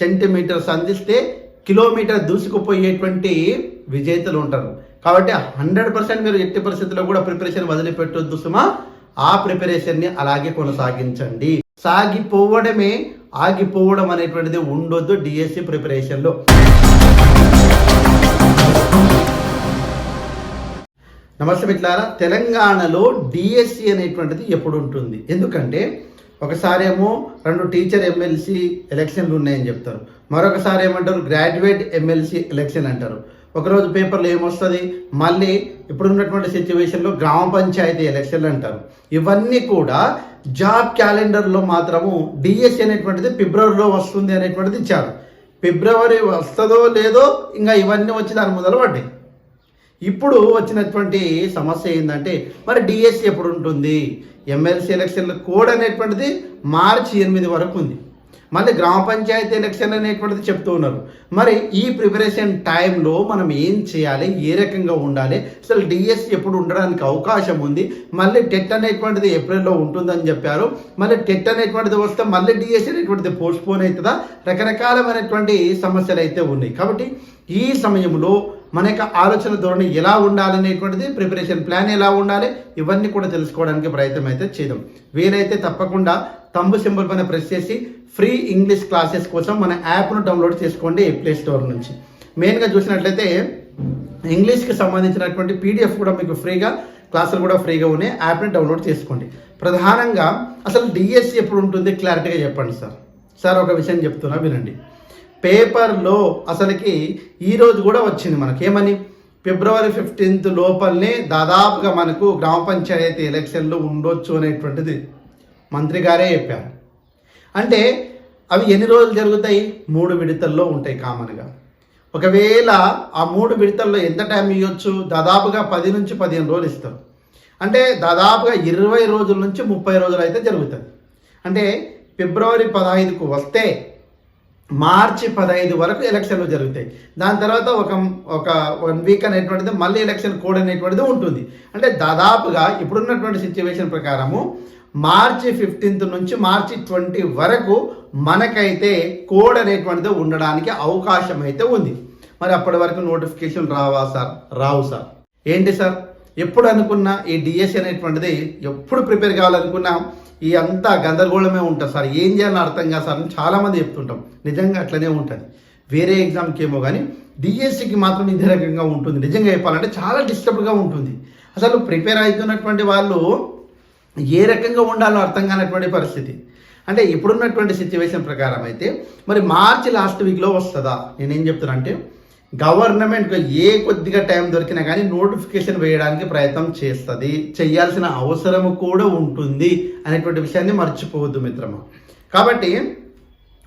Centimetres అందిస్తే kilometre దూసుకుపోయేటువంటి విజేతలు ఉంటారు. కాబట్టి హండ్రెడ్ పర్సెంట్ మీరు ఎట్టి పరిస్థితుల్లో కూడా ప్రిపరేషన్ వదిలిపెట్టొద్దు సుమా. ఆ ప్రిపరేషన్ని అలాగే కొనసాగించండి. సాగిపోవడమే ఆగిపోవడం అనేటువంటిది ఉండొద్దు డిఎస్సి ప్రిపరేషన్లో. నమస్తే మిట్లారా తెలంగాణలో డిఎస్సి అనేటువంటిది ఎప్పుడు ఉంటుంది ఎందుకంటే ఒకసారి ఏమో రెండు టీచర్ ఎమ్మెల్సీ ఎలక్షన్లు ఉన్నాయని చెప్తారు. మరొకసారి ఏమంటారు? గ్రాడ్యుయేట్ ఎమ్మెల్సీ ఎలక్షన్ అంటారు. ఒకరోజు పేపర్లో ఏమొస్తుంది? మళ్ళీ ఇప్పుడున్నటువంటి సిచ్యువేషన్లో గ్రామ పంచాయతీ ఎలక్షన్లు అంటారు. ఇవన్నీ కూడా జాబ్ క్యాలెండర్లో మాత్రము డిఎస్సి అనేటువంటిది ఫిబ్రవరిలో వస్తుంది అనేటువంటిది ఇచ్చారు. ఫిబ్రవరి వస్తుందో లేదో ఇంకా ఇవన్నీ వచ్చి దాని మొదలు పడ్డాయి. ఇప్పుడు వచ్చినటువంటి సమస్య ఏంటంటే మరి డిఎస్సి ఎప్పుడు ఉంటుంది? ఎమ్మెల్సీ ఎలక్షన్ల కోడ్ అనేటువంటిది మార్చి ఎనిమిది వరకు ఉంది. మళ్ళీ గ్రామ పంచాయతీ ఎలక్షన్ అనేటువంటిది చెప్తూ ఉన్నారు. మరి ఈ ప్రిపరేషన్ టైంలో మనం ఏం చేయాలి? ఏ రకంగా ఉండాలి? అసలు డిఎస్సి ఎప్పుడు ఉండడానికి అవకాశం ఉంది? మళ్ళీ టెట్ అనేటువంటిది ఏప్రిల్లో ఉంటుందని చెప్పారు. మళ్ళీ టెట్ అనేటువంటిది వస్తే మళ్ళీ డిఎస్సి అనేటువంటిది పోస్ట్పోన్ అవుతుందా? రకరకాలమైనటువంటి సమస్యలు అయితే ఉన్నాయి. కాబట్టి ఈ సమయంలో మన యొక్క ఆలోచన ధోరణి ఎలా ఉండాలి అనేటువంటిది ప్రిపరేషన్ ప్లాన్ ఎలా ఉండాలి ఇవన్నీ కూడా తెలుసుకోవడానికి ప్రయత్నం అయితే చేద్దాం. వీలైతే తప్పకుండా తంబు సింబల్ పైన ప్రెస్ చేసి ఫ్రీ ఇంగ్లీష్ క్లాసెస్ కోసం మన యాప్ను డౌన్లోడ్ చేసుకోండి ప్లే స్టోర్ నుంచి. మెయిన్గా చూసినట్లయితే ఇంగ్లీష్కి సంబంధించినటువంటి పీడిఎఫ్ కూడా మీకు ఫ్రీగా క్లాసులు కూడా ఫ్రీగా ఉన్నాయి యాప్ని డౌన్లోడ్ చేసుకోండి. ప్రధానంగా అసలు డిఎస్సి ఎప్పుడు ఉంటుంది? క్లారిటీగా చెప్పండి సార్. సార్ ఒక విషయం చెప్తున్నా వినండి. పేపర్లో అసలుకి ఈరోజు కూడా వచ్చింది మనకి. ఏమని? ఫిబ్రవరి ఫిఫ్టీన్త్ లోపలనే దాదాపుగా మనకు గ్రామ పంచాయతీ ఎలక్షన్లు ఉండొచ్చు అనేటువంటిది మంత్రి గారే చెప్పారు. అంటే అవి ఎన్ని రోజులు జరుగుతాయి? మూడు విడతల్లో ఉంటాయి కామన్గా. ఒకవేళ ఆ మూడు విడతల్లో ఎంత టైం ఇవ్వచ్చు? దాదాపుగా పది నుంచి పదిహేను రోజులు ఇస్తారు. అంటే దాదాపుగా ఇరవై రోజుల నుంచి ముప్పై రోజులు అయితే జరుగుతుంది. అంటే ఫిబ్రవరి పదహైదుకు వస్తే మార్చి పదహైదు వరకు ఎలక్షన్లు జరుగుతాయి. దాని తర్వాత ఒక ఒక వన్ వీక్ అనేటువంటిది మళ్ళీ ఎలక్షన్ కోడ్ అనేటువంటిది ఉంటుంది. అంటే దాదాపుగా ఇప్పుడున్నటువంటి సిచ్యువేషన్ ప్రకారము మార్చి ఫిఫ్టీన్త్ నుంచి మార్చి ట్వంటీ వరకు మనకైతే కోడ్ అనేటువంటిది ఉండడానికి అవకాశం అయితే ఉంది. మరి అప్పటి వరకు నోటిఫికేషన్ రావా సార్? రావు సార్. ఏంటి సార్? ఎప్పుడు అనుకున్నా ఈ డిఎస్సి అనేటువంటిది ఎప్పుడు ప్రిపేర్ కావాలనుకున్నా ఈ అంతా గందరగోళమే ఉంటుంది సార్. ఏం చేయాలని అర్థం కాదు సార్ అని చాలామంది చెప్తుంటాం. నిజంగా అట్లనే ఉంటుంది. వేరే ఎగ్జామ్కి ఏమో కానీ డిఎస్సికి మాత్రం ఇదే రకంగా ఉంటుంది. నిజంగా చెప్పాలంటే చాలా డిస్టర్బ్గా ఉంటుంది. అసలు ప్రిపేర్ అవుతున్నటువంటి వాళ్ళు ఏ రకంగా ఉండాలో అర్థం కానటువంటి పరిస్థితి. అంటే ఇప్పుడున్నటువంటి సిచ్యువేషన్ ప్రకారం అయితే మరి మార్చి లాస్ట్ వీక్లో వస్తుందా? నేనేం చెప్తున్నా అంటే గవర్నమెంట్ ఏ కొద్దిగా టైం దొరికినా కానీ నోటిఫికేషన్ వేయడానికి ప్రయత్నం చేస్తుంది. చేయాల్సిన అవసరం కూడా ఉంటుంది అనేటువంటి విషయాన్ని మర్చిపోవద్దు మిత్రమా. కాబట్టి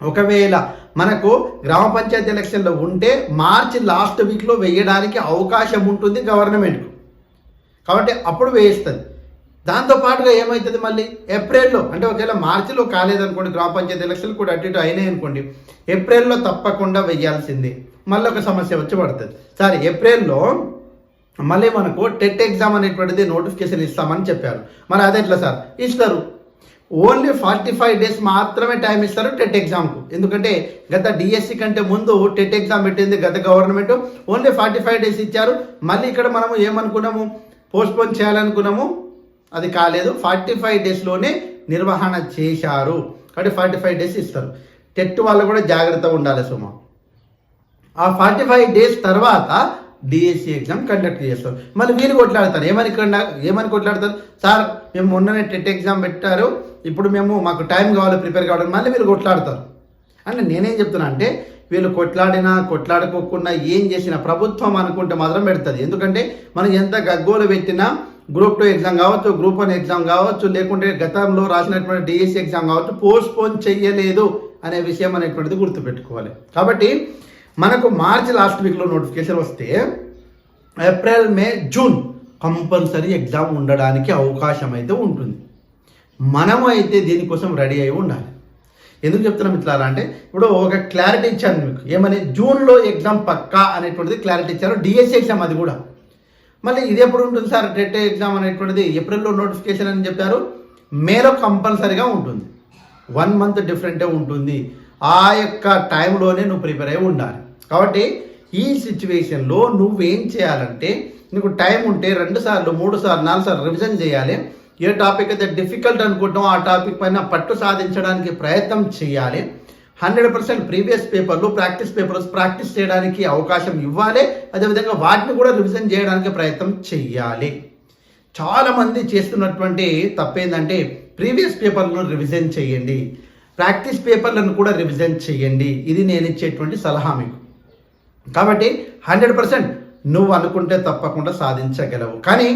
ఒకవేళ మనకు గ్రామ పంచాయతీ ఎలక్షన్లో ఉంటే మార్చి లాస్ట్ వీక్లో వేయడానికి అవకాశం ఉంటుంది గవర్నమెంట్కు. కాబట్టి అప్పుడు వేయిస్తుంది. దాంతో పాటుగా ఏమవుతుంది మళ్ళీ? ఏప్రిల్లో అంటే ఒకవేళ మార్చిలో కాలేదనుకోండి గ్రామ పంచాయతీ ఎలక్షన్లు కూడా అటు ఇటు అయినాయి అనుకోండి ఏప్రిల్లో తప్పకుండా వెయ్యాల్సింది. మళ్ళీ ఒక సమస్య వచ్చి పడుతుంది. సారీ ఏప్రిల్లో మళ్ళీ మనకు టెట్ ఎగ్జామ్ అనేటువంటిది నోటిఫికేషన్ ఇస్తామని చెప్పారు. మరి అదే ఎట్లా సార్? ఇస్తారు. ఓన్లీ ఫార్టీ ఫైవ్ డేస్ మాత్రమే టైం ఇస్తారు టెట్ ఎగ్జామ్కు. ఎందుకంటే గత డిఎస్సి కంటే ముందు టెట్ ఎగ్జామ్ పెట్టింది గత government. Only forty five days ఇచ్చారు. మళ్ళీ ఇక్కడ మనము ఏమనుకున్నాము? పోస్ట్పోన్ చేయాలనుకున్నాము. అది కాలేదు. ఫార్టీ ఫైవ్ డేస్లోనే నిర్వహణ చేశారు. కాబట్టి ఫార్టీ ఫైవ్ డేస్ ఇస్తారు. టెట్ వాళ్ళు కూడా జాగ్రత్తగా ఉండాలి సుమ. ఆ ఫార్టీ ఫైవ్ డేస్ తర్వాత డిఎస్సి ఎగ్జామ్ కండక్ట్ చేస్తారు. మళ్ళీ వీళ్ళు కొట్లాడతారు. ఏమని ఏమని కొట్లాడతారు? సార్ మేము మొన్ననే టెట్ ఎగ్జామ్ పెట్టారు. ఇప్పుడు మేము మాకు టైం కావాలి ప్రిపేర్ కావడానికి మళ్ళీ వీళ్ళు కొట్లాడతారు. అంటే నేనేం చెప్తున్నా అంటే వీళ్ళు కొట్లాడినా కొట్లాడుకోకుండా ఏం చేసినా ప్రభుత్వం అనుకుంటే మాత్రం పెడుతుంది. ఎందుకంటే మనం ఎంత గగ్గోలు పెట్టినా గ్రూప్ టూ ఎగ్జామ్ కావచ్చు గ్రూప్ వన్ ఎగ్జామ్ కావచ్చు లేకుంటే గతంలో రాసినటువంటి డిఎస్సి ఎగ్జామ్ కావచ్చు పోస్ట్ పోన్ చెయ్యలేదు అనే విషయం అనేటువంటిది గుర్తుపెట్టుకోవాలి. కాబట్టి మనకు మార్చి లాస్ట్ వీక్లో నోటిఫికేషన్ వస్తే April May June compulsory exam ఉండడానికి అవకాశం అయితే ఉంటుంది. మనము అయితే దీనికోసం రెడీ అయి ఉండాలి. ఎందుకు చెప్తున్నాం ఇట్లా అంటే ఇప్పుడు ఒక క్లారిటీ ఇచ్చాను మీకు. ఏమని? జూన్లో ఎగ్జామ్ పక్కా అనేటువంటిది క్లారిటీ ఇచ్చారు. డిఎస్సి ఎగ్జామ్ అది కూడా. మళ్ళీ ఇది ఎప్పుడు ఉంటుంది సార్? టెట్ ఎగ్జామ్ అనేటువంటిది ఏప్రిల్లో నోటిఫికేషన్ అని చెప్పారు. మేలో కంపల్సరీగా ఉంటుంది. వన్ మంత్ డిఫరెంటే ఉంటుంది. ఆ యొక్క టైంలోనే నువ్వు ప్రిపేర్ అయి ఉండాలి. కాబట్టి ఈ సిచ్యువేషన్లో నువ్వేం చేయాలంటే నీకు టైం ఉంటే రెండు సార్లు మూడు సార్లు నాలుగు సార్లు రివిజన్ చేయాలి. ఏ టాపిక్ అయితే డిఫికల్ట్ అనుకుంటాం ఆ టాపిక్ పైన పట్టు సాధించడానికి ప్రయత్నం చేయాలి. హండ్రెడ్ పర్సెంట్ ప్రీవియస్ పేపర్లు ప్రాక్టీస్ పేపర్స్ ప్రాక్టీస్ చేయడానికి అవకాశం ఇవ్వాలి. అదేవిధంగా వాటిని కూడా రివిజన్ చేయడానికి ప్రయత్నం చెయ్యాలి. చాలామంది చేస్తున్నటువంటి తప్పేందంటే ప్రీవియస్ పేపర్లను రివిజన్ చేయండి ప్రాక్టీస్ పేపర్లను కూడా రివిజన్ చేయండి ఇది నేను ఇచ్చేటువంటి సలహా మీకు. కాబట్టి హండ్రెడ్ పర్సెంట్ నువ్వు అనుకుంటే తప్పకుండా సాధించగలవు. కానీ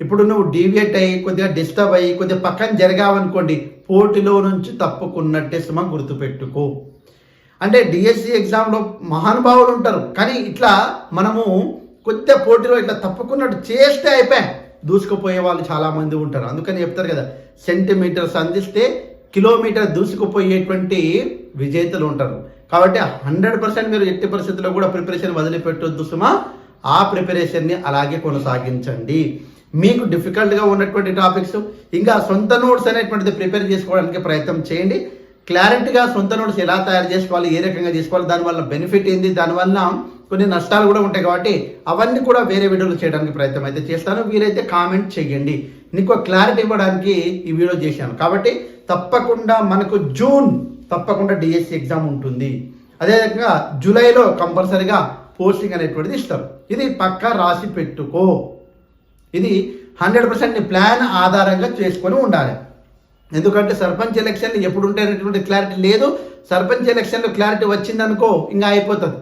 ఇప్పుడు నువ్వు డీవియేట్ అయ్యి కొద్దిగా డిస్టర్బ్ అయ్యి కొద్దిగా పక్కన జరిగావనుకోండి పోటీలో నుంచి తప్పుకున్నట్టే సుమ గుర్తుపెట్టుకో. అంటే డిఎస్సి ఎగ్జామ్లో మహానుభావులు ఉంటారు. కానీ ఇట్లా మనము కొద్దిగా పోటీలో ఇట్లా తప్పుకున్నట్టు చేస్తే అయిపోయాం. దూసుకుపోయే వాళ్ళు చాలామంది ఉంటారు. అందుకని చెప్తారు కదా సెంటీమీటర్స్ అందిస్తే కిలోమీటర్ దూసుకుపోయేటువంటి విజేతలు ఉంటారు. కాబట్టి హండ్రెడ్ పర్సెంట్ మీరు ఎట్టి పరిస్థితుల్లో కూడా ప్రిపరేషన్ వదిలిపెట్టొద్దు సుమా. ఆ ప్రిపరేషన్ని అలాగే కొనసాగించండి. మీకు డిఫికల్ట్గా ఉన్నటువంటి టాపిక్స్ ఇంకా సొంత నోట్స్ అనేటువంటిది ప్రిపేర్ చేసుకోవడానికి ప్రయత్నం చేయండి. క్లారిటీగా సొంత నోట్స్ ఎలా తయారు చేసుకోవాలి ఏ రకంగా చేసుకోవాలి దానివల్ల బెనిఫిట్ ఏంది దానివల్ల కొన్ని నష్టాలు కూడా ఉంటాయి కాబట్టి అవన్నీ కూడా వేరే వీడియోలు చేయడానికి ప్రయత్నం అయితే చేస్తాను. వీరైతే కామెంట్ చేయండి. నీకు క్లారిటీ ఇవ్వడానికి ఈ వీడియో చేశాను. కాబట్టి తప్పకుండా మనకు జూన్ తప్పకుండా డిఎస్సి ఎగ్జామ్ ఉంటుంది. అదేవిధంగా జూలైలో కంపల్సరిగా పోస్టింగ్ అనేటువంటిది ఇస్తారు. ఇది పక్కా రాసి పెట్టుకో. ఇది హండ్రెడ్ పర్సెంట్ నీ ప్లాన్ ఆధారంగా చేసుకొని ఉండాలి. ఎందుకంటే సర్పంచ్ ఎలక్షన్లు ఎప్పుడు ఉంటాయనేటువంటి క్లారిటీ లేదు. సర్పంచ్ ఎలక్షన్లో క్లారిటీ వచ్చిందనుకో ఇంకా అయిపోతుంది.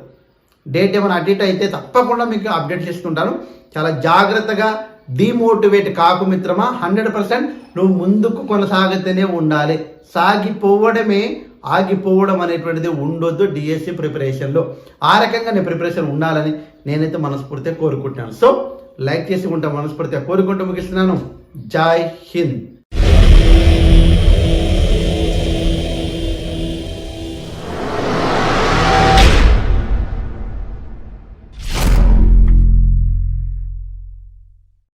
డేట్ ఏమైనా అటు ఇటు అయితే తప్పకుండా మీకు అప్డేట్ చేస్తుంటాను. చాలా జాగ్రత్తగా డిమోటివేట్ కాకు మిత్రమా హండ్రెడ్ పర్సెంట్ నువ్వు ముందుకు కొనసాగితేనే ఉండాలి. సాగిపోవడమే ఆగిపోవడం అనేటువంటిది ఉండొద్దు డిఎస్సి ప్రిపరేషన్లో. ఆ రకంగా నేను ప్రిపరేషన్ ఉండాలని నేనైతే మనస్ఫూర్తిగా కోరుకుంటున్నాను. సో లైక్ చేసి ఉంటాం మనస్ఫూర్తిగా కోరుకుంటూ ముగిస్తున్నాను. జై హింద్.